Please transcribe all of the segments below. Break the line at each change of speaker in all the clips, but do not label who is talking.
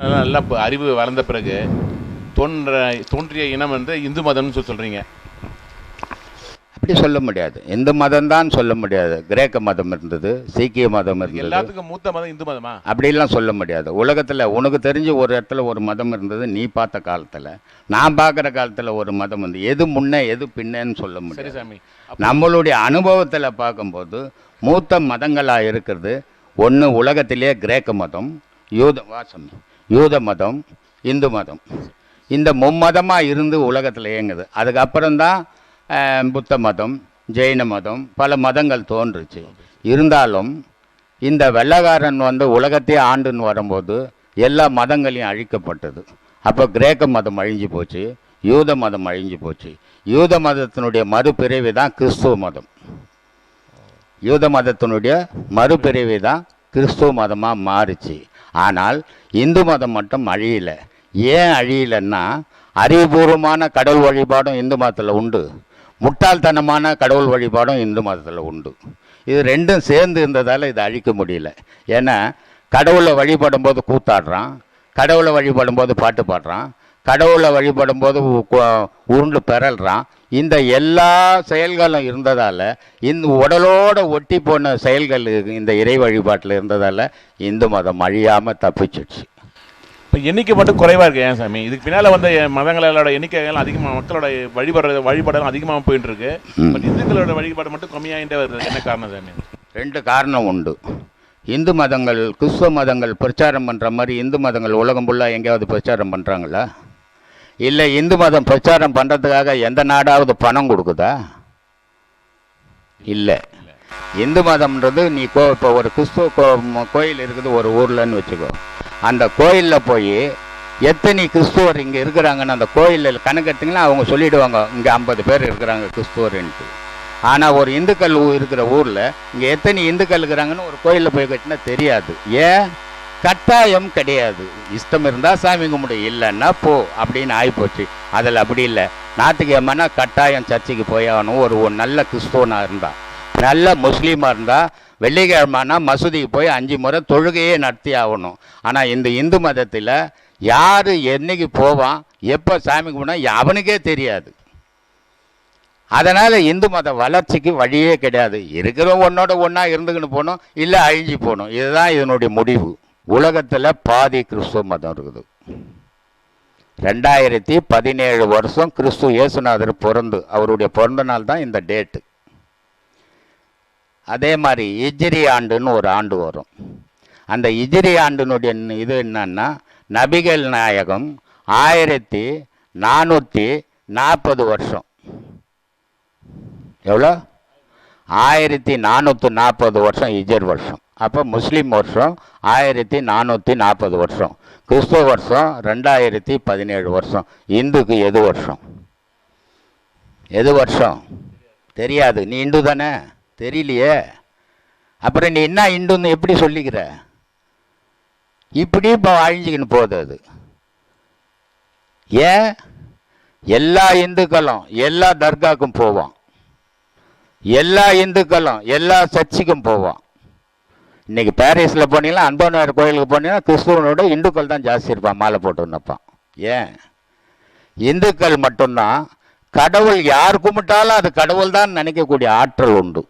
நல்லா அறிவு வளர்ந்த பிறகு தோன்ற தோன்றிய இனம் வந்து இந்து மதம்னு சொல்லி சொல்கிறீங்க
அப்படி சொல்ல முடியாது. இந்து மதம் தான் சொல்ல முடியாது. கிரேக்க மதம் இருந்தது சீக்கிய மதம் இருந்தது.
எல்லாத்துக்கும் மூத்த மதம் இந்து மதமா?
அப்படிலாம் சொல்ல முடியாது. உலகத்தில் உனக்கு தெரிஞ்ச ஒரு இடத்துல ஒரு மதம் இருந்தது நீ பார்த்த காலத்தில். நான் பார்க்குற காலத்தில் ஒரு மதம் வந்து எது முன்னே எது பின்னேன்னு சொல்ல முடியாது.
சாமி.
நம்மளுடைய அனுபவத்தில் பார்க்கும்போது மூத்த மதங்களாக இருக்கிறது ஒன்று உலகத்திலேயே கிரேக்க மதம் யூத வாசம். யூத மதம் இந்து மதம். இந்த மும்மதமாக இருந்து உலகத்தில் இயங்குது. அதுக்கப்புறம்தான் புத்த மதம் ஜெயின மதம் பல மதங்கள் தோன்றுச்சு. இருந்தாலும் இந்த வெள்ளக்காரன் வந்து உலகத்தையே ஆண்டுன்னு வரும்போது எல்லா மதங்களையும் அழிக்கப்பட்டது. அப்போ கிரேக்க மதம் அழிஞ்சு போச்சு யூத மதம் அழிஞ்சு போச்சு. யூத மதத்தினுடைய மறுபிறவி தான் கிறிஸ்துவ மதம். யூத மதத்தினுடைய மறுபிறவி தான் கிறிஸ்துவ மதமாக மாறுச்சு. ஆனால் இந்து மதம் மட்டும் அழியலை. ஏன் அழியலன்னா அறிவுபூர்வமான கடவுள் வழிபாடும் இந்து மதத்தில் உண்டு. முட்டாள்தனமான கடவுள் வழிபாடும் இந்து மதத்தில் உண்டு. இது ரெண்டும் சேர்ந்து இருந்ததால் இதை அழிக்க முடியல. ஏன்னா கடவுளை வழிபடும் போது கூத்தாடுறான் கடவுளை வழிபடும் போது பாட்டு பாடுறான் கடவுளை வழிபடும் போது உருண்டு பெறல்றான். இந்த எல்லா செயல்களும் இருந்ததால் இந்த உடலோட ஒட்டி போன செயல்கள் இந்த இறை வழிபாட்டில் இருந்ததால் இந்து மதம் அழியாமல் தப்பிச்சிடுச்சு.
இப்போ எண்ணிக்கை மட்டும் குறைவா இருக்கு ஏன் சாமி? இதுக்கு பின்னால வந்த மதங்களோட எண்ணிக்கைகள் அதிகமாக மக்களோட வழிபடுறது வழிபாடெல்லாம் அதிகமாக போயிட்டு இருக்கு. பட் இந்துக்களோட வழிபாடு மட்டும் கம்மியாகிட்டே வருது. என்ன காரணம் சாமி?
ரெண்டு காரணம் உண்டு. இந்து மதங்கள் கிறிஸ்துவ மதங்கள் பிரச்சாரம் பண்ணுற மாதிரி இந்து மதங்கள் உலகம் ஃபுல்லாக எங்கேயாவது பிரச்சாரம் பண்ணுறாங்களா இல்லை இந்து மதம் பிரச்சாரம் பண்ணுறதுக்காக எந்த நாடாவது பணம் கொடுக்குதா? இல்லை. இந்து மதம்ன்றது நீ கோ இப்போ ஒரு கிறிஸ்துவ கோ கோயில் இருக்குது ஒரு ஊர்லன்னு வச்சுக்கோ. அந்த கோயிலில் போய் எத்தனை கிறிஸ்துவர் இங்கே இருக்கிறாங்கன்னு அந்த கோயிலில் கணக்கெடுத்தீங்கன்னா அவங்க சொல்லிடுவாங்க இங்கே ஐம்பது பேர் இருக்கிறாங்க கிறிஸ்துவர்ன்ட்டு. ஆனால் ஒரு இந்துக்கள் இருக்கிற ஊரில் இங்கே எத்தனை இந்துக்கள் இருக்கிறாங்கன்னு ஒரு கோயிலில் போய் கட்டினா தெரியாது. ஏன்? கட்டாயம் கிடையாது. இஷ்டம் இருந்தால் சாமி கும்பிடு இல்லைன்னா போ அப்படின்னு ஆகிப்போச்சு அதில் அப்படி இல்லை. ஞாயிற்றுக்கிழமைனா கட்டாயம் சர்ச்சுக்கு போய் ஆகணும் ஒரு நல்ல கிறிஸ்துவனாக இருந்தால் நல்ல முஸ்லீமாக இருந்தால் வெள்ளிக்கிழமைனா மசூதிக்கு போய் அஞ்சு முறை தொழுகையே நடத்தி ஆகணும். ஆனால் இந்த இந்து மதத்தில் யார் என்னைக்கு போவான் எப்போ சாமி கும்பிடா அவனுக்கே தெரியாது. அதனால் இந்து மத வளர்ச்சிக்கு வழியே கிடையாது. இருக்கிற ஒன்னோட ஒன்றா இருந்துக்கின்னு போகணும் இல்லை அழிஞ்சு போகணும். இதுதான் இதனுடைய முடிவு. உலகத்தில் பாதி கிறிஸ்துவ மதம் இருக்குது. ரெண்டாயிரத்தி பதினேழு வருஷம் கிறிஸ்து இயேசுநாதர் பிறந்து அவருடைய பிறந்த நாள் தான் இந்த டேட்டு. அதே மாதிரி இஜ்ரி ஆண்டுன்னு ஒரு ஆண்டு வரும். அந்த இஜ்ரி ஆண்டினுடைய இது என்னன்னா நபிகள் நாயகம் ஆயிரத்தி நானூற்றி நாற்பது வருஷம். எவ்வளோ? ஆயிரத்தி நானூற்றி நாற்பது வருஷம் இஜர் வருஷம். அப்போ முஸ்லீம் வருஷம் ஆயிரத்தி நானூற்றி நாற்பது வருஷம். கிறிஸ்துவ வருஷம் ரெண்டாயிரத்தி பதினேழு வருஷம். இந்துக்கு எது வருஷம்? எது வருஷம்? தெரியாது. நீ இந்து தானே? தெரியலையே. அப்புறம் நீ என்ன இந்துன்னு எப்படி சொல்லிக்கிற? இப்படி இப்போ அழிஞ்சிக்கின்னு போகுது அது. ஏன்? எல்லா இந்துக்களும் எல்லா தர்காக்கும் போவான். எல்லா இந்துக்களும் எல்லா சர்ச்சுக்கும் போவான். இன்னைக்கு பாரிஸில் போனீங்கன்னா அன்பனார் கோயிலுக்கு போனீங்கன்னா கிறிஸ்துவனோட இந்துக்கள் தான் ஜாஸ்தி இருப்பான் மாலை போட்டு நிற்பான் ஏன்? இந்துக்கள் மட்டும்தான் கடவுள் யார் கும்பிட்டாலும் அது கடவுள் தான் நினைக்கக்கூடிய ஆற்றல் உண்டு.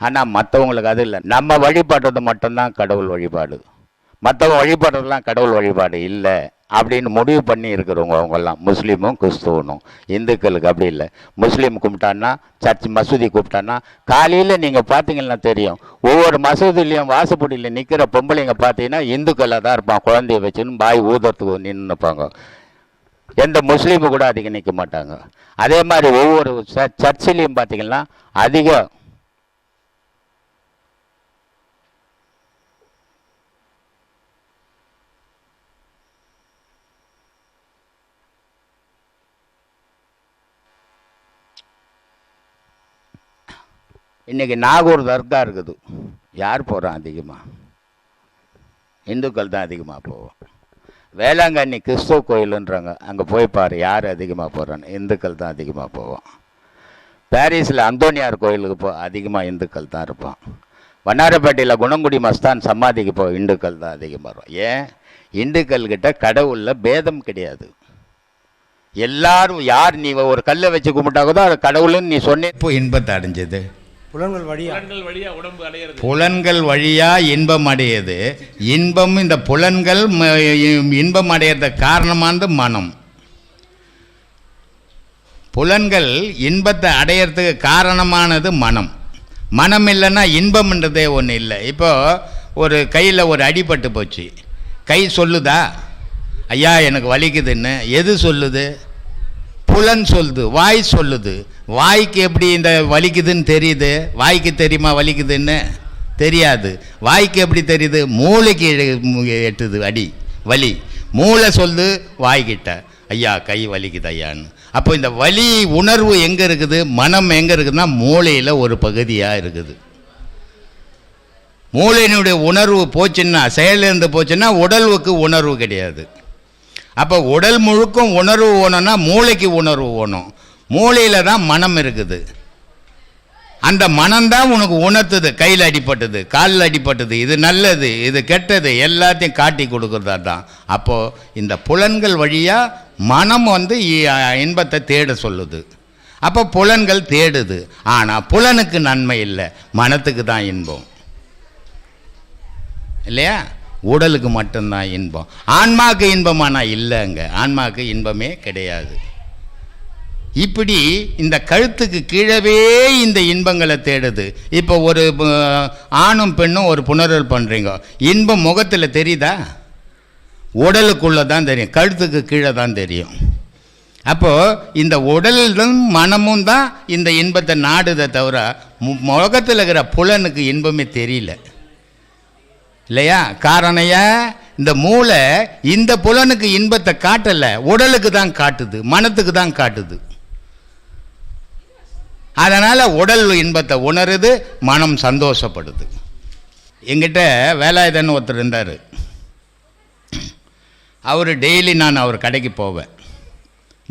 ஆனால் மற்றவங்களுக்கு அது இல்லை. நம்ம வழிபடுறது மட்டும்தான் கடவுள் வழிபாடு. மற்றவங்க வழிபடுறதுலாம் கடவுள் வழிபாடு இல்லை. அப்படின்னு முடிவு பண்ணி இருக்கிறவங்க அவங்கெல்லாம் முஸ்லீமும் கிறிஸ்துவனும். இந்துக்களுக்கு அப்படி இல்லை. முஸ்லீம் கும்பிட்டான்னா சர்ச் மசூதி கூப்பிட்டான்னா காலையில் நீங்கள் பார்த்தீங்கன்னா தெரியும். ஒவ்வொரு மசூதிலையும் வாசப்படியில் நிற்கிற பொம்பளைங்க பார்த்தீங்கன்னா இந்துக்களாக தான் இருப்பான் குழந்தைய வச்சுன்னு பாய் ஊதுறதுக்கு நின்றுப்பாங்க எந்த முஸ்லீமு கூட அதிகம் நிற்க மாட்டாங்க. அதே மாதிரி ஒவ்வொரு ச- சர்ச்சிலையும் பார்த்தீங்கன்னா அதிகம் இன்றைக்கி நாகூர் தர்கா இருக்குது. யார் போகிறான் அதிகமாக இந்துக்கள் தான் அதிகமாக போவோம். வேளாங்கண்ணி கிறிஸ்துவ கோயிலுன்றாங்க. அங்கே போய் பாரு யார் அதிகமாக போகிறான்னு இந்துக்கள் தான் அதிகமாக போவோம். பாரிஸில் அந்தோனியார் கோயிலுக்கு போ அதிகமாக இந்துக்கள் தான் இருப்போம். வண்ணாரப்பேட்டையில் குணங்குடி மஸ்தான் சமாதிக்கு போ இந்துக்கள் தான் அதிகமாக வரும். ஏன்? இந்துக்கள் கிட்ட கடவுளில் பேதம் கிடையாது. எல்லாரும் யார் நீ ஒரு கல்லை வச்சு கும்பிட்டாக்குதோ அது கடவுள்னு நீ சொன்னே. இப்போ இன்பத்தை அடைஞ்சது?
புலன்கள் வழியா?
புலன்கள் வழியா உடம்பு அடையிறது.
புலன்கள் வழியா இன்பம் அடையுது இன்பம் இந்த புலன்கள் ம- இன்பம் அடையிறதுக்கு காரணமானது மனம். புலன்கள் இன்பத்தை அடையிறதுக்கு காரணமானது மனம். மனம் இல்லைன்னா இன்பம்ன்றதே ஒன்று இல்லை. இப்போ ஒரு கையில் ஒரு அடிபட்டு போச்சு. கை சொல்லுதா? ஐயா எனக்கு வலிக்குதுன்னு. எது சொல்லுது? புலன் சொல்லுது வாய் சொல்லுது. வாய்க்கு எப்படி இந்த வலிக்குதுன்னு தெரியுது? வாய்க்கு தெரியுமா வலிக்குதுன்னு? தெரியாது. வாய்க்கு எப்படி தெரியுது? மூளைக்கு எட்டுது அடி வலி. மூளை சொல்லுது வாய்கிட்ட. ஐயா கை வலிக்குது ஐயான்னு. அப்போ இந்த வலி உணர்வு எங்கே இருக்குது? மனம் எங்கே இருக்குதுன்னா மூளையில் ஒரு பகுதியாக இருக்குது. மூளையினுடைய உணர்வு போச்சுன்னா செயலிருந்து போச்சுன்னா உடலுக்கு உணர்வு கிடையாது. அப்போ உடல் முழுக்கும் உணர்வு ஓணும்னா மூளைக்கு உணர்வு ஓணும். மூளையில் தான் மனம் இருக்குது. அந்த மனம்தான் உனக்கு உணர்த்துது. கையில் அடிப்பட்டது காலில் அடிப்பட்டது இது நல்லது இது கெட்டது. எல்லாத்தையும் காட்டி கொடுக்குறதா தான் அப்போது இந்த புலன்கள் வழியாக மனம் வந்து இன்பத்தை தேட சொல்லுது. அப்போ புலன்கள் தேடுது. ஆனால் புலனுக்கு நன்மை இல்லை. மனத்துக்கு தான் இன்பம். இல்லையா? உடலுக்கு மட்டும்தான் இன்பம். ஆன்மாக்கு இன்பமானா இல்லைங்க. ஆன்மாக்கு இன்பமே கிடையாது. இப்படி இந்த கழுத்துக்கு கீழவே இந்த இன்பங்களை தேடுது. இப்போ ஒரு ஆணும் பெண்ணும் ஒரு புனரல் பண்ணுறீங்க இன்பம் முகத்தில் தெரியுதா? உடலுக்குள்ளே தான் தெரியும். கழுத்துக்கு கீழே தான் தெரியும். அப்போது இந்த உடலும் மனமும் தான் இந்த இன்பத்தை நாடுதை தவிர முகத்தில் இருக்கிற புலனுக்கு இன்பமே தெரியல. இல்லையா? காரணம் ஏன்? இந்த மூளை இந்த புலனுக்கு இன்பத்தை காட்டலை. உடலுக்கு தான் காட்டுது. மனத்துக்கு தான் காட்டுது. அதனால் உடல் இன்பத்தை உணருது மனம் சந்தோஷப்படுது. எங்கிட்ட வேலாயுதன் ஒருத்தர் இருந்தார். அவர் டெய்லி நான் அவர் கடைக்கு போவேன்.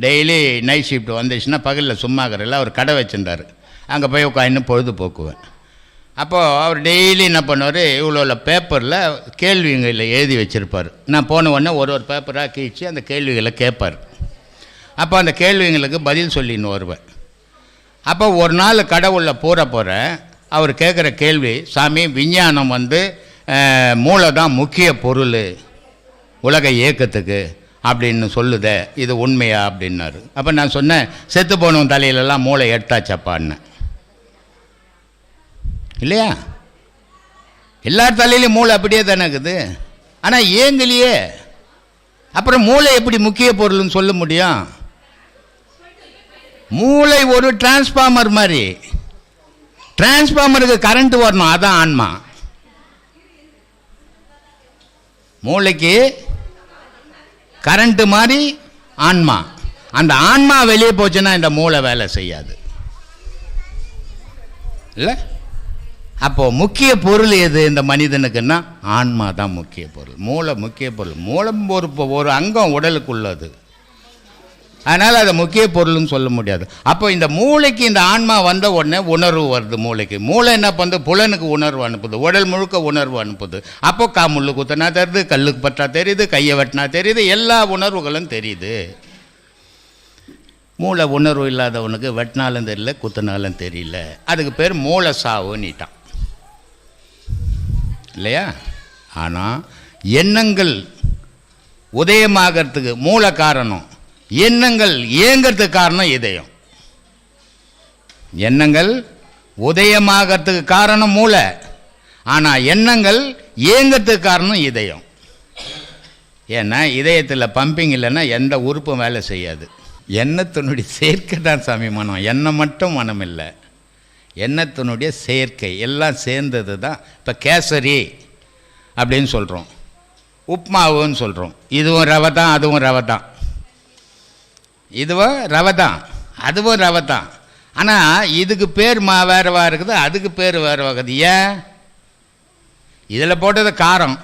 டெய்லி நைட் ஷிஃப்ட் வந்துச்சுன்னா பகலில் சும்மா இருக்கிறல அவர் கடை வச்சுருந்தார். அங்கே போய் உட்காந்து பொழுது போக்குவேன் அப்போது அவர் டெய்லி என்ன பண்ணுவார் இவ்வளோ பேப்பரில் கேள்விங்களை எழுதி வச்சுருப்பார். நான் போன உடனே ஒரு ஒரு பேப்பராக கீழ்ச்சி அந்த கேள்விகளை கேட்பார். அப்போ அந்த கேள்விங்களுக்கு பதில் சொல்லின்னு வருவேன். அப்போ ஒரு நாள் கடவுளில் பூர போகிற அவர் கேட்குற கேள்வி சாமி விஞ்ஞானம் வந்து மூளை தான் முக்கிய பொருள் உலக இயக்கத்துக்கு அப்படின்னு சொல்லுதே இது உண்மையா? அப்படின்னாரு. அப்போ நான் சொன்னேன் செத்து போனவன் தலையிலலாம் மூளை எடுத்தாச்சப்பான்னு. இல்லையா? எல்லார் தலையிலையும் மூளை அப்படியே தானே இருக்குது. ஆனால் ஏங்கலையே. அப்புறம் மூளை எப்படி முக்கிய பொருள்னு சொல்ல முடியும்? மூளை ஒரு டிரான்ஸ்ஃபார்மர் மாதிரி. டிரான்ஸ்ஃபார்மருக்கு கரண்ட் வரணும் அதான் ஆன்மா. மூளைக்கு கரண்ட்டு மாதிரி ஆன்மா. அந்த ஆன்மா வெளியே போச்சுன்னா இந்த மூளை வேலை செய்யாது. இல்லை? அப்போது முக்கிய பொருள் எது இந்த மனிதனுக்குன்னா ஆன்மா தான் முக்கிய பொருள். மூளை முக்கிய பொருள். மூலம் ஒரு ஒரு அங்கம் உடலுக்குள்ளது. அதனால் அதை முக்கிய பொருள்னு சொல்ல முடியாது. அப்போ இந்த மூளைக்கு இந்த ஆன்மா வந்த உடனே உணர்வு வருது மூளைக்கு. மூளை என்ன பண்ணுது? புலனுக்கு உணர்வு அனுப்புது. உடல் முழுக்க உணர்வு அனுப்புது. அப்போ காமுள்ளு குத்தினா தெரியுது கல்லுக்கு பற்றா தெரியுது கையை வெட்டினா தெரியுது எல்லா உணர்வுகளும் தெரியுது. மூளை உணர்வு இல்லாதவனுக்கு வெட்டினாலும் தெரியல குத்தினாலும் தெரியல. அதுக்கு பேர் மூளை சாவுன்னுட்டான். இல்லையா? ஆனால் எண்ணங்கள் உதயமாகறதுக்கு மூல காரணம். எண்ணங்கள் இயங்கிறதுக்கு காரணம் இதயம். எண்ணங்கள் உதயமாகறதுக்கு காரணம் மூளை. ஆனால் எண்ணங்கள் இயங்கிறதுக்கு காரணம் இதயம். ஏன்னா இதயத்தில் பம்பிங் இல்லைன்னா எந்த உறுப்பும் வேலை செய்யாது. எண்ணத்தினுடைய சேர்க்கை தான் சாமி மனம். எண்ணம் மட்டும் மனம் இல்லை. எண்ணத்தினுடைய சேர்க்கை எல்லாம் சேர்ந்தது தான் இப்போ கேசரி அப்படின்னு சொல்கிறோம் உப்மாவுன்னு சொல்கிறோம் இதுவும் ரவை தான் அதுவும் ரவை தான். இதுவும் ரவை தான் அதுவும் ரவை தான் ஆனால் இதுக்கு பேர் மா வேறவா இருக்குது அதுக்கு பேர் வேறவா இருக்குது ஏன் இதில் போட்டது காரம்.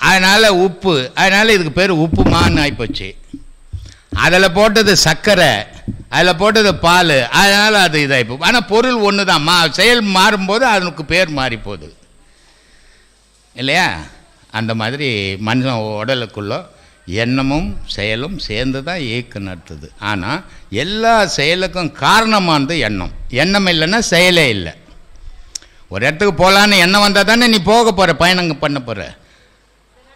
அதனால் உப்பு. அதனால் இதுக்கு பேர் உப்பு மான்னு ஆகிப்போச்சு அதில் போட்டது சர்க்கரை. அதில் போட்டது பால். அதனால் அது இதாகிப்போம் ஆனால் பொருள் ஒன்று தான் மா செயல் மாறும்போது அதனுக்கு பேர் மாறி போகுது இல்லையா? அந்த மாதிரி மனுஷன் உடலுக்குள்ளே எண்ணமும் செயலும் சேர்ந்து தான் இயக்கு நடத்துது ஆனால் எல்லா செயலுக்கும் காரணமானது எண்ணம். எண்ணம் இல்லைன்னா செயலே இல்லை. ஒரு இடத்துக்கு போகலான்னு எண்ணம் வந்தால் தானே நீ போக போகிற பயணங்க பண்ண போகிற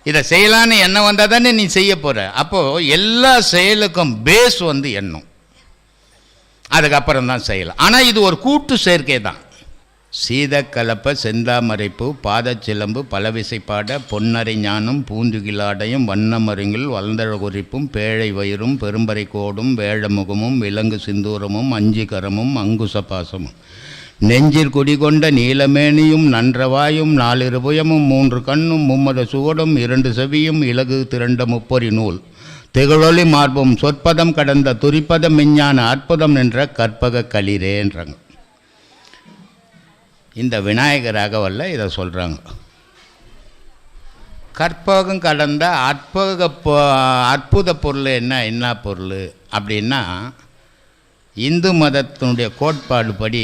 இதை செய்யலான்னு எண்ணம் வந்தால் தானே நீ செய்ய போகிற அப்போது எல்லா செயலுக்கும் பேஸ் வந்து எண்ணம். அதுக்கப்புறம் தான் செய்யலாம் ஆனால் இது ஒரு கூட்டு சேர்க்கை தான். சீதக்கலப்ப செந்தாமரைப்பூ பாதச்சிலம்பு பலவிசைப்பாட பொன்னரை ஞானம் பூந்துகிலாடையும் வண்ணமருங்கில் வளர்ந்தழ குறிப்பும் பேழை வயிறும் பெரும்பறை கோடும் வேழமுகமும் விலங்கு சிந்தூரமும் அஞ்சிகரமும் அங்குசபாசமும். நெஞ்சில் குடிகொண்ட நீலமேனியும் நன்றவாயும் நாலிருபுயமும் மூன்று கண்ணும் மும்மத சுவடும் இரண்டு செவியும் இலகு திரண்ட முப்பொறி நூல். திகழொலி மார்பும் சொற்பதம் கடந்த துரிப்பதம் விஞ்ஞான அற்புதம் என்ற கற்பக களிரேன்றாங்க இந்த விநாயகர் வல்ல இதை சொல்கிறாங்க கற்பகம் கடந்த அற்புத அற்புத பொருள் என்ன என்ன பொருள்? அப்படின்னா இந்து மதத்தினுடைய கோட்பாடு படி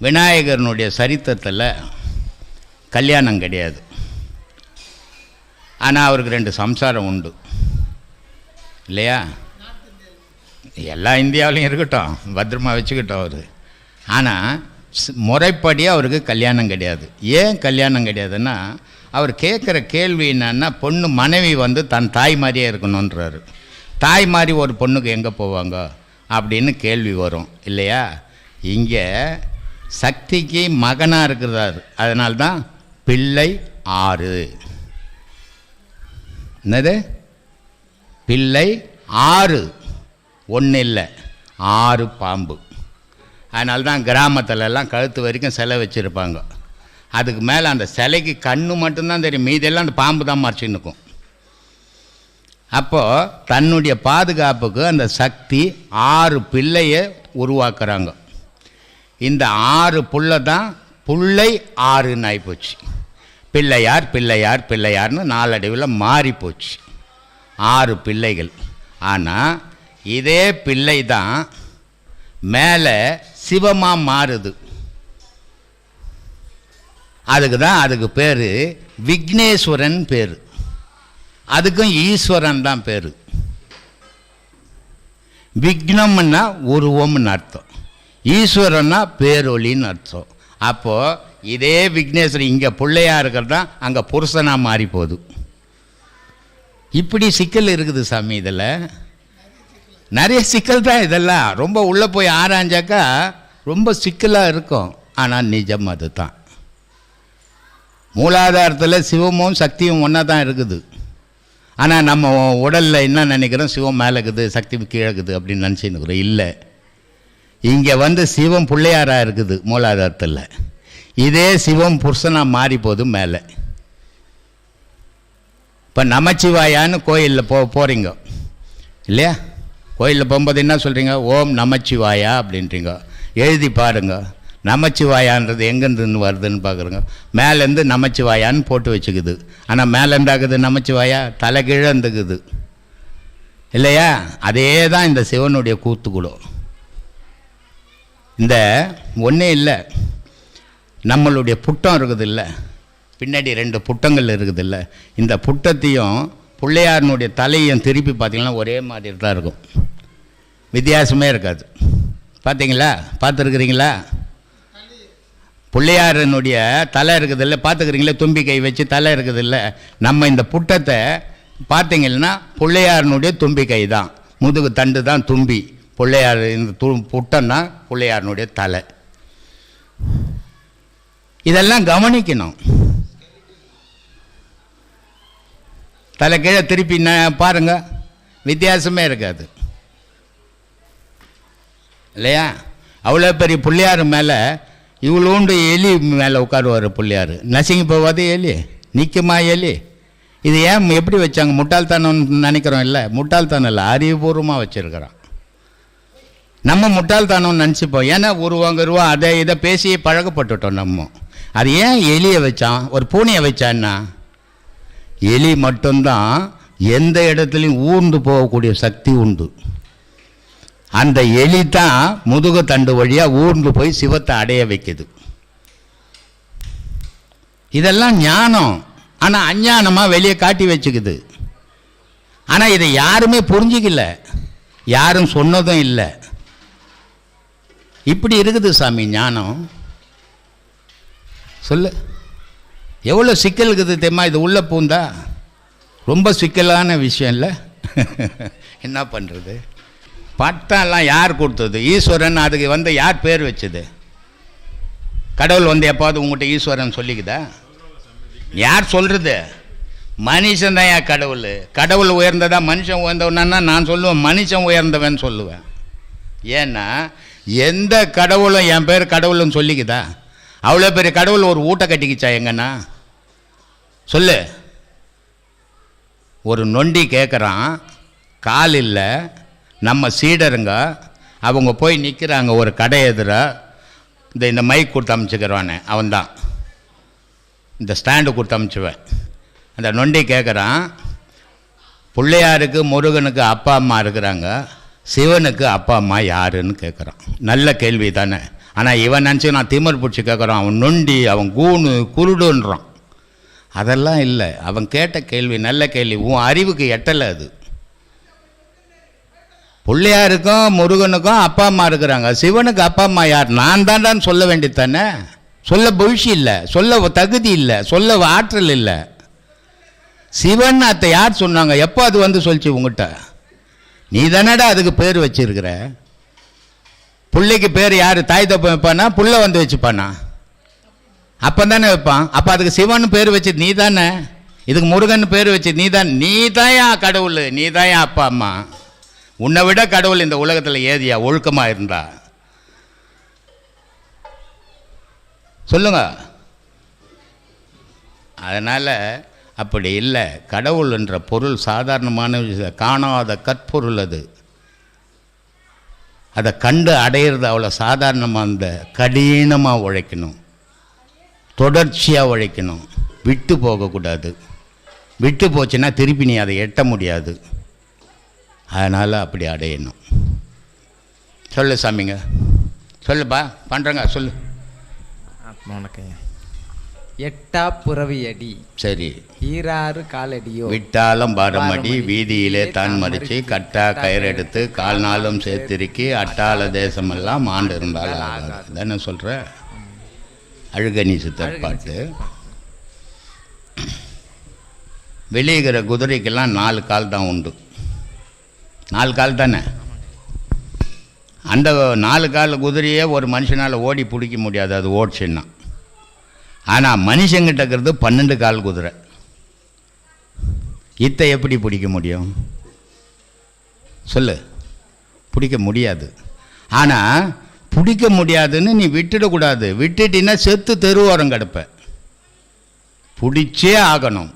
விநாயகரனுடைய சரித்திரத்தில் கல்யாணம் கிடையாது. ஆனால் அவருக்கு ரெண்டு சம்சாரம் உண்டு. இல்லையா? எல்லா இந்தியாவிலையும் இருக்கட்டும் பத்திரமா வச்சுக்கிட்டோம் அவர். ஆனால் முறைப்படி அவருக்கு கல்யாணம் கிடையாது. ஏன் கல்யாணம் கிடையாதுன்னா அவர் கேட்குற கேள்வி என்னன்னா பொண்ணு மனைவி வந்து தன் தாய் மாதிரியே இருக்கணுன்றாரு தாய் மாதிரி ஒரு பொண்ணுக்கு எங்கே போவாங்க? அப்படின்னு கேள்வி வரும் இல்லையா? இங்கே சக்திக்கு மகனாக இருக்கிறார். அதனால்தான் பிள்ளை ஆறு. என்னது? பிள்ளை ஆறு. ஒன்று இல்லை ஆறு பாம்பு. அதனால தான் கிராமத்திலெல்லாம் கழுத்து வரைக்கும் சிலை வச்சுருப்பாங்க. அதுக்கு மேலே அந்த சிலைக்கு கண்ணு மட்டும்தான் தெரியும். மீதெல்லாம் அந்த பாம்பு தான் மறைச்சின்னு இருக்கும். அப்போது தன்னுடைய பாதுகாப்புக்கு அந்த சக்தி ஆறு பிள்ளையை உருவாக்குறாங்க. இந்த ஆறு புள்ளை தான் புள்ளை ஆறுன்னு ஆகிப்போச்சு பிள்ளையார் பிள்ளையார் பிள்ளையார்னு நாளடைவில் மாறிப்போச்சு. ஆறு பிள்ளைகள். ஆனால் இதே பிள்ளை தான் மேலே சிவமாக மாறுது. அதுக்கு தான் அதுக்கு பேர் விக்னேஸ்வரன் பேர். அதுக்கும் ஈஸ்வரன் தான் பேர். விக்னம்னா உருவம்னு அர்த்தம். ஈஸ்வரன்னா பேரொளின்னு அர்த்தம். அப்போது இதே விக்னேஸ்வரன் இங்கே பிள்ளையாக இருக்கிறது தான் அங்கே புருஷனாக மாறி போகுது இப்படி சிக்கல் இருக்குது சாமி இதில். நிறைய சிக்கல் தான் இதெல்லாம். ரொம்ப உள்ளே போய் ஆராய்ஞ்சாக்கா ரொம்ப சிக்கலாக இருக்கும். ஆனால் நிஜம் அது தான் மூலாதாரத்தில் சிவமும் சக்தியும் ஒன்றா தான் இருக்குது. ஆனால் நம்ம உடலில் என்ன நினைக்கிறோம்? சிவம் மேலே இருக்குது சக்தி கீழே இருக்குது அப்படின்னு நினச்சின்னுக்குறோம் இல்லை. இங்கே வந்து சிவம் பிள்ளையாராக இருக்குது மூலாதாரத்தில். இதே சிவம் புருஷனாக மாறி போகுது மேலே. இப்போ நமச்சிவாயான்னு கோயிலில் போ போகிறீங்க இல்லையா? கோயிலில் போகும்போது என்ன சொல்கிறீங்க ஓம் நமச்சிவாயா அப்படின்றீங்க. எழுதி பாருங்க. நமச்சிவாயான்றது எங்கேருந்து வருதுன்னு பார்க்குறோங்க மேலேருந்து நமச்சிவாயான்னு போட்டு வச்சுக்குது. ஆனால் மேலேருந்து ஆகுது? நமச்சிவாயா? தலை கீழே இருந்துக்குது. இல்லையா? அதே தான் இந்த சிவனுடைய கூத்துக்குடும். இந்த ஒன்றே இல்லை. நம்மளுடைய புட்டம் இருக்குது இல்லை பின்னாடி ரெண்டு புட்டங்கள் இருக்குது இல்லை இந்த புட்டத்தையும் பிள்ளையாரனுடைய தலையும் திருப்பி பார்த்தீங்கன்னா ஒரே மாதிரி தான் இருக்கும். வித்தியாசமே இருக்காது. பார்த்தீங்களா பார்த்துருக்குறீங்களா? பிள்ளையாரனுடைய தலை இருக்குது இல்லை பார்த்துக்கிறீங்களா? தும்பி கை வச்சு தலை இருக்குது இல்லை நம்ம இந்த புட்டத்தை பார்த்தீங்கன்னா பிள்ளையாரனுடைய தும்பி கை தான். முதுகு தண்டு தான் தும்பி. பிள்ளையார் இந்த து புட்டம்னா பிள்ளையாரனுடைய தலை. இதெல்லாம் கவனிக்கணும். தலை கீழே திருப்பி ந- பாருங்க வித்தியாசமே இருக்காது. இல்லையா? அவ்வளோ பெரிய பிள்ளையார் மேலே இவ்வளோண்டு எலி மேலே உட்காருவார் பிள்ளையார். நசுங்கி போவாது எலி. நிற்குமா எலி? இது ஏன் எப்படி வச்சாங்க? முட்டாள்தனம் நினைக்கிறோம் இல்லை? முட்டாள்தனம் இல்லை அறிவுபூர்வமாக வச்சுருக்கிறோம். நம்ம முட்டாள்தனம்னு நினச்சிப்போம். ஏன்னா உருவாங்க கருவம் அதை இதை பேசி பழக்கப்பட்டுட்டோம் நம்ம. அது ஏன் எலியை வச்சான்? ஒரு பூனையை வச்சான்னா எலி மட்டும்தான் எந்த இடத்துலையும் ஊர்ந்து போகக்கூடிய சக்தி உண்டு. அந்த எலி தான் முதுகு தண்டு வழியாக ஊர்ந்து போய் சிவத்தை அடைய வைக்குது. இதெல்லாம் ஞானம். ஆனால் அஞ்ஞானமாக வெளியே காட்டி வச்சுக்குது. ஆனால் இதை யாருமே புரிஞ்சிக்கல. யாரும் சொன்னதும் இல்லை. இப்படி இருக்குது சாமி ஞானம். சொல்லு. எவ்வளோ சிக்கல் இருக்குது தெரியுமா? இது உள்ளே பூந்தா. ரொம்ப சிக்கலான விஷயம் இல்லை. என்ன பண்ணுறது பட்டம்லாம் யார் கொடுத்தது? ஈஸ்வரன் அதுக்கு வந்து யார் பேர் வச்சது? கடவுள் வந்து எப்பாவது உங்கள்கிட்ட ஈஸ்வரன் சொல்லிக்குதா? யார் சொல்கிறது மனுஷன் தான் என் கடவுள். கடவுள் உயர்ந்ததா மனுஷன் உயர்ந்தவனா நான் சொல்லுவேன் மனுஷன் உயர்ந்தவன் சொல்லுவேன். ஏன்னா எந்த கடவுளும் என் பேர் கடவுள்னு சொல்லிக்குதா? அவ்வளோ பெரிய கடவுள் ஒரு ஊட்ட கட்டிக்கிச்சா எங்கண்ணா சொல்லு. ஒரு நொண்டி கேட்குறான் கால் இல்லை நம்ம சீடருங்க அவங்க போய் நிற்கிறாங்க ஒரு கடை எதிராக இந்த இந்த மைக் கொடுத்து அமுச்சுக்கிறவானே அவன்தான். இந்த ஸ்டாண்டு கொடுத்து அமுச்சுவேன். அந்த நொண்டி கேட்குறான் பிள்ளையாருக்கு முருகனுக்கு அப்பா அம்மா இருக்கிறாங்க சிவனுக்கு அப்பா அம்மா யாருன்னு கேட்குறான் நல்ல கேள்வி தானே. ஆனால் இவன் நினச்சி நான் திமிர் பிடிச்சி கேட்குறான் அவன் நொண்டி அவன் கூணு குருடுன்றான். அதெல்லாம் இல்லை. அவன் கேட்ட கேள்வி நல்ல கேள்வி. உன் அறிவுக்கு எட்டலை அது. பிள்ளையாருக்கும் முருகனுக்கும் அப்பா அம்மா இருக்கிறாங்க. சிவனுக்கு அப்பா அம்மா யார்? நான் தாண்டான்னு சொல்ல வேண்டியது தானே? சொல்ல பவிஷி இல்லை. சொல்ல தகுதி இல்லை. சொல்ல ஆற்றல் இல்லை. சிவன் அத்தை யார் சொன்னாங்க? எப்போ அது வந்து சொல்லிச்சு உங்ககிட்ட? நீ தானடா அதுக்கு பேர் வச்சிருக்கிற? பிள்ளைக்கு பேர் யார்? தாய் தப்ப வைப்பானா? புள்ள வந்து வச்சுப்பானா? அப்போ தானே வைப்பான். அப்போ அதுக்கு சிவன் பேர் வச்சு நீ தானே? இதுக்கு முருகன் பேர் வச்சு நீ தான் நீ தான் கடவுள். நீ தான் அப்பா அம்மா. உன்னை விட கடவுள் இந்த உலகத்தில் ஏதியா? ஒழுக்கமாக இருந்தா. சொல்லுங்க. அதனால் அப்படி இல்லை. கடவுள் என்ற பொருள் சாதாரணமான விஷயம். காணாத கற்பொருள் அது. அதை கண்டு அடையிறது அவ்வளோ சாதாரணமாக அந்த கடினமாக உழைக்கணும். தொடர்ச்சியாக உழைக்கணும். விட்டு போகக்கூடாது. விட்டு போச்சுன்னா திருப்பி நீ அதை எட்ட முடியாது. அதனால் அப்படி அடையணும். சொல்லு சாமிங்க. சொல்லுப்பா பண்ணுறங்க சொல்லு.
வணக்கம் எட்டா புறவியடி.
சரி.
ஈராறு காலடியோ?
விட்டாலும் பாரமடி வீதியிலே தான் மறிச்சு கட்டா கயிறெடுத்து கால் நாளும் சேர்த்திருக்கி அட்டாள தேசமெல்லாம் ஆண்டு இருந்தால் ஆகாது. தானே சொல்கிற அழுகணி சித்தர் பாட்டு. வெளியிகிற குதிரைக்கெல்லாம் நாலு கால் தான் உண்டு. நாலு கால் தானே? அந்த நாலு கால் குதிரையே ஒரு மனுஷனால் ஓடி பிடிக்க முடியாது அது ஓடிச்சுன்னா. ஆனால் மனுஷங்கிட்ட இருக்கிறது பன்னெண்டு கால் குதிரை. இத்தை எப்படி பிடிக்க முடியும்? சொல்லு. பிடிக்க முடியாது. ஆனால் பிடிக்க முடியாதுன்னு நீ விட்டுடக்கூடாது. விட்டுட்டின்னா செத்து தெருவோரம் கிடப்ப. பிடிச்சே ஆகணும்.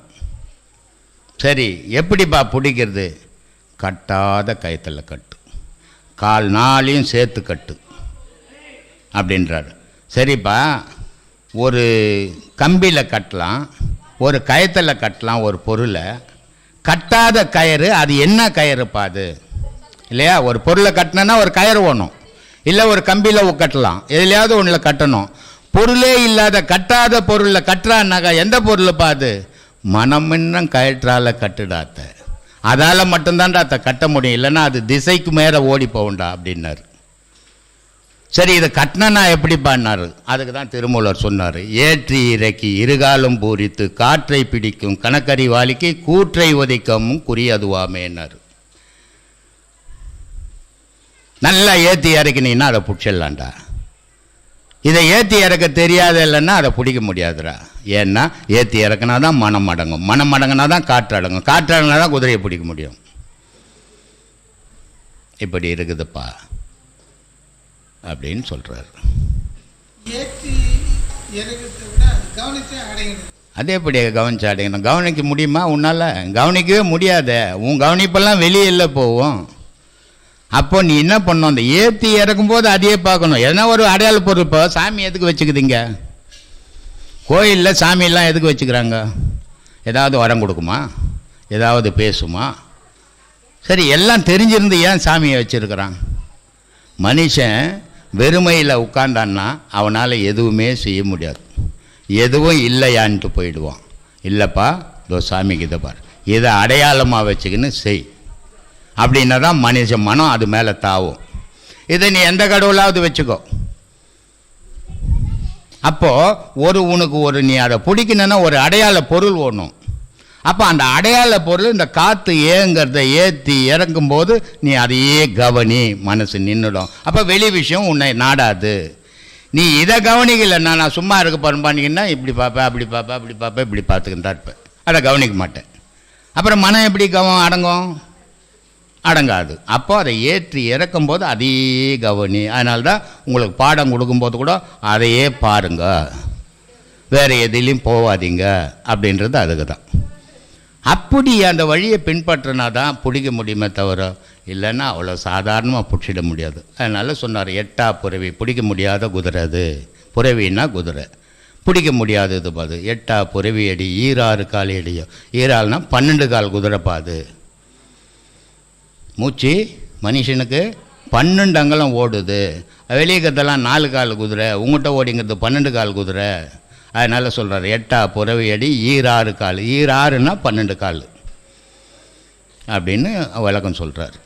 சரி எப்படிப்பா பிடிக்கிறது? கட்டாத கயத்தில் கட்டு. கால் நாளையும் சேர்த்து கட்டு. அப்படின்றாரு. சரிப்பா ஒரு கம்பியில் கட்டலாம் ஒரு கயத்தில் கட்டலாம் ஒரு பொருளை. கட்டாத கயிறு அது என்ன கயிறுப்பா அது? இல்லையா? ஒரு பொருளை கட்டினா ஒரு கயிறு வேணும் இல்லை ஒரு கம்பியில் கட்டலாம். எதுலையாவது ஒன்றில் கட்டணும். பொருளே இல்லாத கட்டாத பொருளில் கட்டுறான்னாக்கா எந்த பொருளைப்பா அது? மனமின்னும் கயிற்றால் கட்டுடாத்த அதால் மட்டும்தான்டா அதை கட்ட முடியும். இல்லைன்னா அது திசைக்கு மேலே ஓடி போகும்டா அப்படின்னாரு. சரி இதை கட்டினா எப்படி பண்ணார் அதுக்கு தான் திருமூலர் சொன்னார். ஏற்றி இறக்கி இருகாலும் பூரித்து காற்றை பிடிக்கும் கணக்கறி வாலிக்கு கூற்றை உதைக்கமும் குறியதுவாமேன்னாரு நல்லா ஏற்றி இறக்கினீங்கன்னா அதை பிடிச்சிடலாம்டா. இதை ஏற்றி இறக்க தெரியாத இல்லைன்னா அதை பிடிக்க முடியாதுடா. ஏன்னா ஏற்றி இறக்குனா தான் மனம் அடங்கும். மனம் அடங்கினா தான் காற்று அடங்கும். காற்று அடங்கினா தான் குதிரையை பிடிக்க முடியும். இப்படி இருக்குதுப்பா. அப்படின்னு சொல்கிறாரு
அது
எப்படி கவனிச்சு அடையணும்? கவனிக்க முடியுமா? உன்னால். கவனிக்கவே முடியாத. உன் கவனிப்பெல்லாம் வெளியே இல்லை போகும் அப்போ நீ என்ன பண்ணணும் அந்த ஏற்றி இறக்கும்போது அதையே பார்க்கணும். எதனா ஒரு அடையாள பொருள் இப்போ சாமி எதுக்கு வச்சுக்குதுங்க? கோயிலில் சாமியெல்லாம் எதுக்கு வச்சுக்கிறாங்க? ஏதாவது வரம் கொடுக்குமா? ஏதாவது பேசுமா? சரி எல்லாம் தெரிஞ்சிருந்து ஏன் சாமியை வச்சுருக்கிறான்? மனுஷன் வெறுமையில் உட்காந்தான்னா அவனால் எதுவுமே செய்ய முடியாது. எதுவும் இல்லையான்ட்டு போயிடுவான். இல்லைப்பா இதோ சாமிக்கு இதை பார். இதை அடையாளமாக வச்சுக்கின்னு செய். அப்படின்னா தான் மனுஷ மனம் அது மேலே தாவும். இதை நீ எந்த கடவுளாவது வச்சுக்கோ. அப்போது ஒரு உனக்கு ஒரு நீ அதை பிடிக்கணுன்னா ஒரு அடையாள பொருள் ஒன்றும் அப்போ அந்த அடையாள பொருள் இந்த காற்று ஏங்கிறத ஏற்றி இறங்கும்போது நீ அதையே கவனி மனசு நின்றுடும் அப்போ வெளி விஷயம் உன்னை நாடாது. நீ இதை கவனிக்கலைன்னா நான் சும்மா இருக்க போகிறேன் இப்படி பார்ப்பேன் அப்படி பார்ப்பேன் அப்படி பார்ப்பேன் இப்படி பார்த்துக்கிட்டு தான் இருப்பேன். அதை கவனிக்க மாட்டேன். அப்புறம் மனம் எப்படி கவனம் அடங்கும்? அடங்காது. அப்போ அதை ஏற்றி இறக்கும்போது அதையே கவனி. அதனால்தான் உங்களுக்கு பாடம் கொடுக்கும்போது கூட அதையே பாருங்க. வேறு எதிலையும் போகாதீங்க அப்படின்றது அதுக்கு தான் அப்படி அந்த வழியை பின்பற்றினா தான் பிடிக்க முடியுமே தவிர இல்லைன்னா அவ்வளோ சாதாரணமாக பிடிச்சிட முடியாது. அதனால் சொன்னார் எட்டா புறவி பிடிக்க முடியாத குதிரை அது. புறவின்னா குதிரை. பிடிக்க முடியாதது பாது. எட்டா புறவி அடி ஈராறு கால் அடியோ ஈரால்னால் பன்னெண்டு கால் குதிரை பாது மூச்சு மனுஷனுக்கு பன்னெண்டு அங்கலம் ஓடுது. வெளியக்கத்தெல்லாம் நாலு கால் குதிரை உங்கள்கிட்ட ஓடிங்கிறது பன்னெண்டு கால் குதிரை. அதனால் சொல்கிறார் எட்டா புறவி அடி ஈராறு கால். ஈராறுனா பன்னெண்டு கால். அப்படின்னு விளக்கம் சொல்கிறார்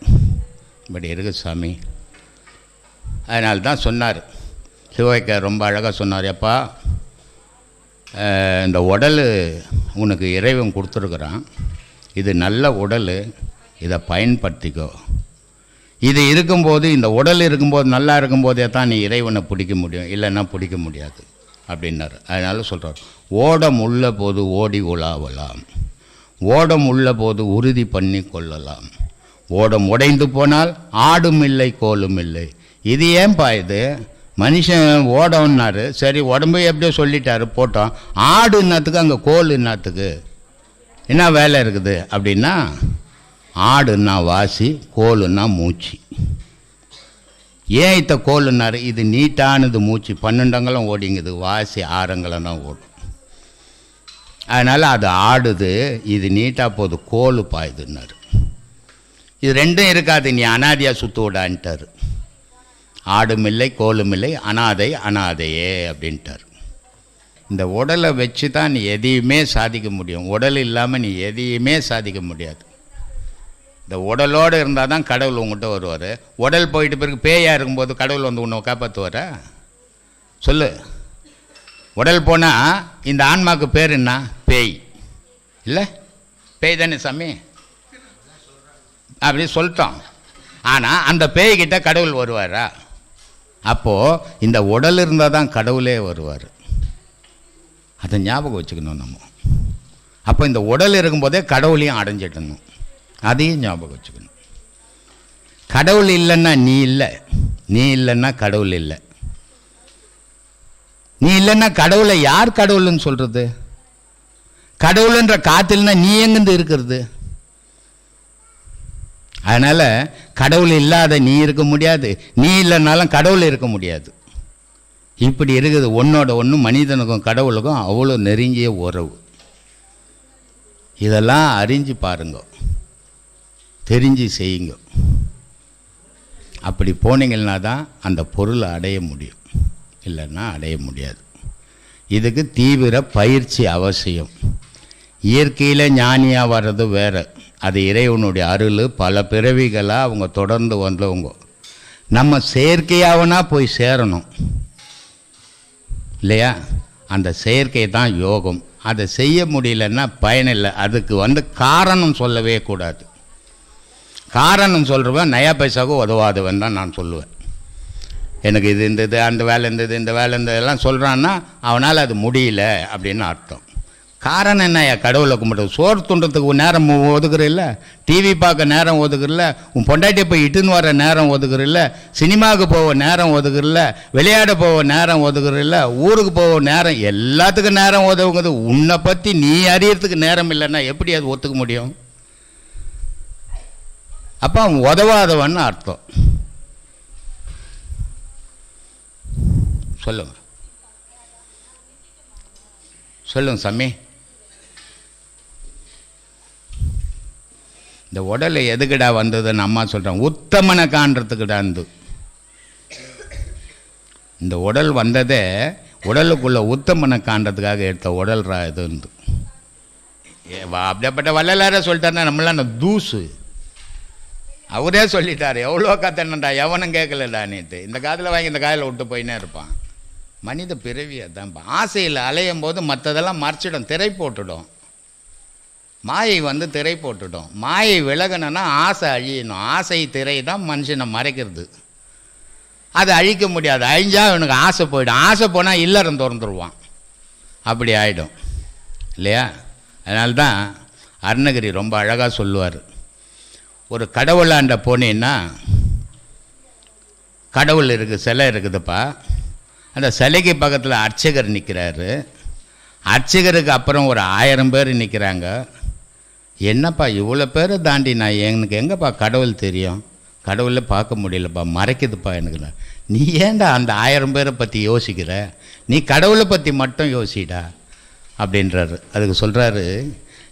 இப்படி இருக்கு சாமி. அதனால தான் சொன்னார். சிவகைக்க ரொம்ப அழகாக சொன்னார் எப்பா இந்த உடல் உனக்கு இறைவன் கொடுத்துருக்குறான். இது நல்ல உடல். இதை பயன்படுத்திக்கோ. இது இருக்கும்போது இந்த உடல் இருக்கும்போது நல்லா இருக்கும்போதே தான் நீ இறைவனை பிடிக்க முடியும். இல்லைன்னா பிடிக்க முடியாது. அப்படின்னாரு. அதனால் சொல்கிறார் ஓடம் உள்ள போது ஓடி உலாவலாம். ஓடம் உள்ள போது உறுதி பண்ணி கொள்ளலாம். ஓடம் உடைந்து போனால் ஆடும் இல்லை கோலும் இல்லை. இது ஏன்பா இது? மனுஷன் ஓடம்னாரு. சரி உடம்பு எப்படியோ சொல்லிட்டாரு போட்டோம். ஆடு என்னத்துக்கு அங்கே கோல் என்னத்துக்கு என்ன வேலை இருக்குது அப்படின்னா ஆடுன்னா வாசி கோலுன்னா மூச்சு. ஏன் இத்த கோலுன்னாரு? இது நீட்டானது மூச்சு. பன்னெண்டங்களும் ஓடிங்குது. வாசி ஆறங்களும் தான் ஓடும். அதனால் அது ஆடுது. இது நீட்டாக போகுது. கோலு பாயுதுன்னாரு. இது ரெண்டும் இருக்காது. நீ அனாதையாக சுற்று விடான்ட்டார். ஆடும் இல்லை கோலும் இல்லை. அனாதை அனாதையே அப்படின்ட்டார். இந்த உடலை வச்சு தான் நீ எதையுமே சாதிக்க முடியும். உடல் இல்லாமல் நீ எதையுமே சாதிக்க முடியாது. இந்த உடலோடு இருந்தால் தான் கடவுள் உங்கள்கிட்ட வருவார். உடல் போயிட்டு பிறகு பேயாக இருக்கும்போது கடவுள் வந்து உன்னை காப்பாற்றுவாரா சொல்லு. உடல் போனால் இந்த ஆன்மாவுக்கு பேர் என்ன? பேய். இல்லை? பேய் தானே சாமி? அப்படி சொல்லிட்டோம். ஆனால் அந்த பேய்கிட்ட கடவுள் வருவாரா? அப்போது இந்த உடல் இருந்தால் தான் கடவுளே வருவார். அதை ஞாபகம் வச்சுக்கணும் நம்ம. அப்போ இந்த உடல் இருக்கும்போதே கடவுளையும் அடைஞ்சிடணும். அதையும் ஞாபகம் வச்சுக்கணும். கடவுள் இல்லைன்னா நீ இல்லை. நீ இல்லைன்னா கடவுள் இல்லை. நீ இல்லைன்னா கடவுளை யார் கடவுள்னு சொல்கிறது கடவுள்ன்ற காத்தில்னா நீ எங்கேருந்து இருக்கிறது? அதனால் கடவுள் இல்லாத நீ இருக்க முடியாது. நீ இல்லைனாலும் கடவுள் இருக்க முடியாது. இப்படி இருக்குது ஒன்னோட ஒன்று மனிதனுக்கும் கடவுளுக்கும் அவ்வளோ நெருங்கிய உறவு. இதெல்லாம் அறிஞ்சு பாருங்க. தெரிஞ்சு செய்யுங்க. அப்படி போனீங்கன்னா தான் அந்த பொருளை அடைய முடியும். இல்லைன்னா அடைய முடியாது. இதுக்கு தீவிர பயிற்சி அவசியம். இயற்கையில் ஞானியாக வர்றது வேறு. அது இறைவனுடைய அருள் பல பிறவிகளாக அவங்க தொடர்ந்து வந்தவங்க. நம்ம செயற்கையாகனா போய் சேரணும். இல்லையா? அந்த செயற்கை தான் யோகம். அதை செய்ய முடியலன்னா பயனில்லை. அதுக்கு வந்து காரணம் சொல்லவே கூடாது. காரணம் சொல்கிறவன் நயா பைசாவுக்கு உதவாதவன் தான் நான் சொல்லுவேன். எனக்கு இது இந்த இது அந்த வேலை இருந்தது இந்த வேலை இந்த இதெல்லாம் சொல்கிறான்னா அவனால் அது முடியல அப்படின்னு அர்த்தம். காரணம் என்ன கடவுளை கும்பிட்டு சோறு துண்டத்துக்கு நேரம் ஒதுக்குறில்ல? டிவி பார்க்க நேரம் ஒதுக்குறில்ல? உன் பொண்டாட்டியை போய் இட்டுன்னு வர நேரம் ஒதுக்குறில்ல? சினிமாவுக்கு போக நேரம் ஒதுக்குறில்ல? விளையாட போக நேரம் ஒதுக்குறில்ல? ஊருக்கு போக நேரம் எல்லாத்துக்கும் நேரம் உதவுங்குது உன்னை பற்றி நீ அறியறதுக்கு நேரம் இல்லைன்னா எப்படி அது ஒத்துக்க முடியும்? அப்போ அவன் உதவாதவன்னு அர்த்தம். சொல்லுங்க. சொல்லுங்க சாமி. இந்த உடலை எதுக்குடா வந்ததுன்னு அம்மா சொல்கிறாங்க உத்தமனை காண்றதுக்குடா இருந்து. இந்த உடல் வந்ததே உடலுக்குள்ள உத்தமனை காண்றதுக்காக எடுத்த உடல் ரா இது இருந்து. ஏ, வா- வள்ளலார சொல்லிட்டாருன்னா நம்மளாம் அந்த தூசு. அவரே சொல்லிட்டார் எவ்வளோ கத்தனண்டா எவனும் கேட்கலடா நேற்று இந்த காதில் வாங்கி இந்த காதில் விட்டு போயினே இருப்பான். மனித பிறவியை தான் ஆசையில் அலையும் போது மற்றதெல்லாம் மறைச்சிடும் திரை போட்டுடும். மாயை வந்து திரை போட்டுடும். மாயை விலகணும்னா ஆசை அழியணும். ஆசை திரை தான் மனுஷனை மறைக்கிறது. அதை அழிக்க முடியாது. அழிஞ்சா இவனுக்கு ஆசை போயிடும். ஆசை போனால் இல்லறம் திறந்துருவான். அப்படி ஆகிடும் இல்லையா? அதனால்தான் அருணகிரி ரொம்ப அழகாக சொல்லுவார். ஒரு கடவுளாண்ட போனேன்னா கடவுள் இருக்குது சிலை இருக்குதுப்பா. அந்த சிலைக்கு பக்கத்தில் அர்ச்சகர் நிற்கிறாரு அர்ச்சகருக்கு அப்புறம் ஒரு ஆயிரம் பேர் நிற்கிறாங்க என்னப்பா இவ்வளோ பேரை தாண்டி நான் எனக்கு எங்கேப்பா கடவுள் தெரியும்? கடவுளை பார்க்க முடியலப்பா மறைக்குதுப்பா எனக்கு. நீ ஏன்டா அந்த ஆயிரம் பேரை பற்றி யோசிக்கிற? நீ கடவுளை பற்றி மட்டும் யோசிடா அப்படின்றாரு. அதுக்கு சொல்கிறாரு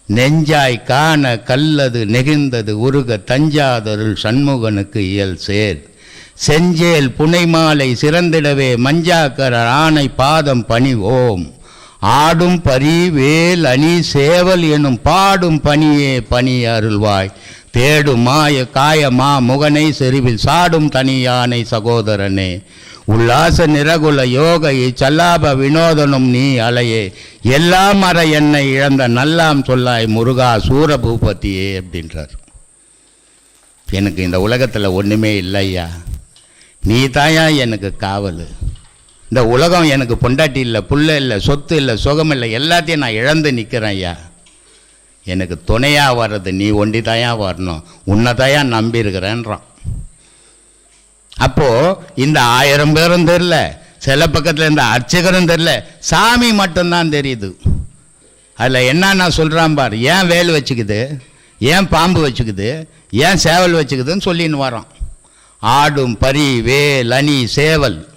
நெஞ்சாய் காண கல்லது நெகிழ்ந்தது உருக தஞ்சாதருள் சண்முகனுக்கு இயல் சேர். செஞ்சேல் புனைமாலை சிறந்திடவே மஞ்சாக்கர ஆணை பாதம் பணிவோம். ஆடும் பரி வேல் அணி சேவல் எனும் பாடும் பணியே பணி அருள்வாய். தேடும் மாய காயமா முகனை செறிவில் சாடும் தனியானை சகோதரனே. உல்லாச நிரகுல யோகை சல்லாப வினோதனும் நீ அலையே. எல்லாம் மற என்னை இழந்த நல்லாம் சொல்லாய் முருகா சூரபூபத்தியே அப்படின்றார். எனக்கு இந்த உலகத்தில் ஒன்றுமே இல்லையா? நீ தாயா எனக்கு காவல். இந்த உலகம் எனக்கு பொண்டாட்டி இல்லை புள்ள இல்லை சொத்து இல்லை சுகம் இல்லை எல்லாத்தையும் நான் இழந்து நிற்கிறேன் ஐயா. எனக்கு துணையாக வர்றது நீ ஒண்டி தாயா வரணும். உன்னை தாயா நம்பியிருக்கிறேன்றான். அப்போது இந்த ஆயிரம் பேரும் தெரில சில பக்கத்தில் இந்த அர்ச்சகரும் தெரில சாமி மட்டும்தான் தெரியுது. அதில் என்னென்ன சொல்கிறான் பார். ஏன் வேல் வச்சுக்குது? ஏன் பாம்பு வச்சுக்குது? ஏன் சேவல் வச்சுக்குதுன்னு சொல்லின்னு வரோம் ஆடும் பரி வேல் அணி சேவல்.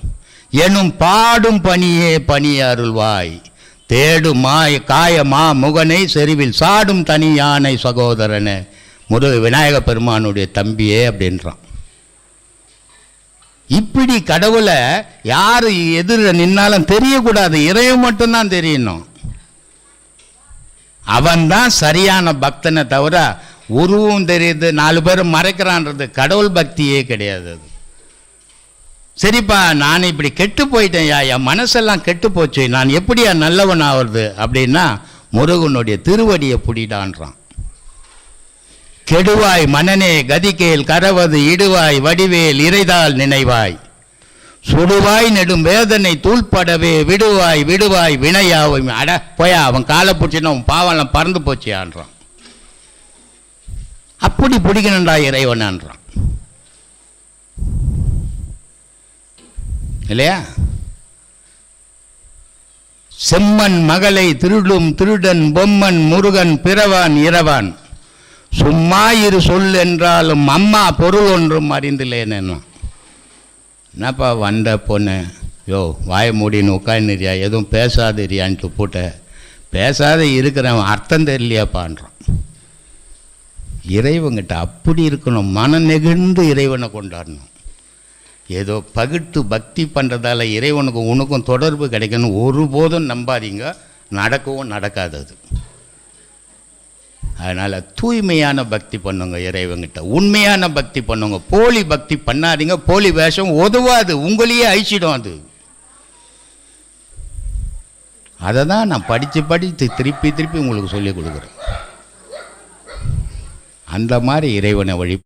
எனும் பாடும் பணியே பணி அருள்வாய். தேடும் மாய காயமா முகனை செறிவில் சாடும் தனி யானை சகோதரனே. முருக விநாயக பெருமானுடைய தம்பியே அப்படின்றான். இப்படி கடவுளை யார் எதிர நின்னாலும் தெரியக்கூடாது. இறைவன் மட்டும்தான் தெரியணும். அவன்தான் சரியான பக்தனை தவிர உருவம் தெரியுது நாலு பேர் மறைக்கிறான்றது. கடவுள் பக்தியே கிடையாது அது. சரிப்பா நான் இப்படி கெட்டு போயிட்டேன் யா என் மனசெல்லாம் கெட்டு போச்சு. நான் எப்படியா நல்லவன் ஆவறது அப்படின்னா முருகனுடைய திருவடியை பிடிடான்றான். கெடுவாய் மனனே கதிகேல் கரவது இடுவாய் வடிவேல் இறைதால் நினைவாய். சுடுவாய் நெடும் வேதனை தூள்படவே விடுவாய் விடுவாய் வினையாவும். அட போயா அவன் காலை பிடிச்சினா அவன் பாவம்லாம் பறந்து போச்சியான்றான் அப்படி பிடிக்கணும்டா இறைவனான்றான் இல்லையா? செம்மன் மகளை திருடும் திருடன் பொம்மன் முருகன் பிறவான் இரவான். சும்மா இரு சொல் என்றாலும் அம்மா பொருள் ஒன்றும் அறிந்தில்லேன் என்னப்பா வந்த பொண்ணு? யோ வாய மூடின்னு உட்காந்துரியா எதுவும் பேசாதிரியான்ட்டு போட்ட. பேசாத இருக்கிறவன் அர்த்தம் தெரியலையாப்பான்றான். இறைவங்கிட்ட அப்படி இருக்கணும். மன நெகிழ்ந்து இறைவனை கொண்டாடணும். ஏதோ பகிட்டு பக்தி பண்ணுறதால இறைவனுக்கும் உனக்கும் தொடர்பு கிடைக்கணும் ஒருபோதும் நம்பாதீங்க. நடக்கவும் நடக்காதது. அதனால் தூய்மையான பக்தி பண்ணுங்க இறைவங்கிட்ட உண்மையான பக்தி பண்ணுங்க. போலி பக்தி பண்ணாதீங்க. போலி வேஷம் உதவாது உங்களையே அழிச்சிடும் அது. அதை தான் நான் படித்து படித்து திருப்பி திருப்பி உங்களுக்கு சொல்லிக் கொடுக்குறேன். அந்த மாதிரி இறைவனை வழி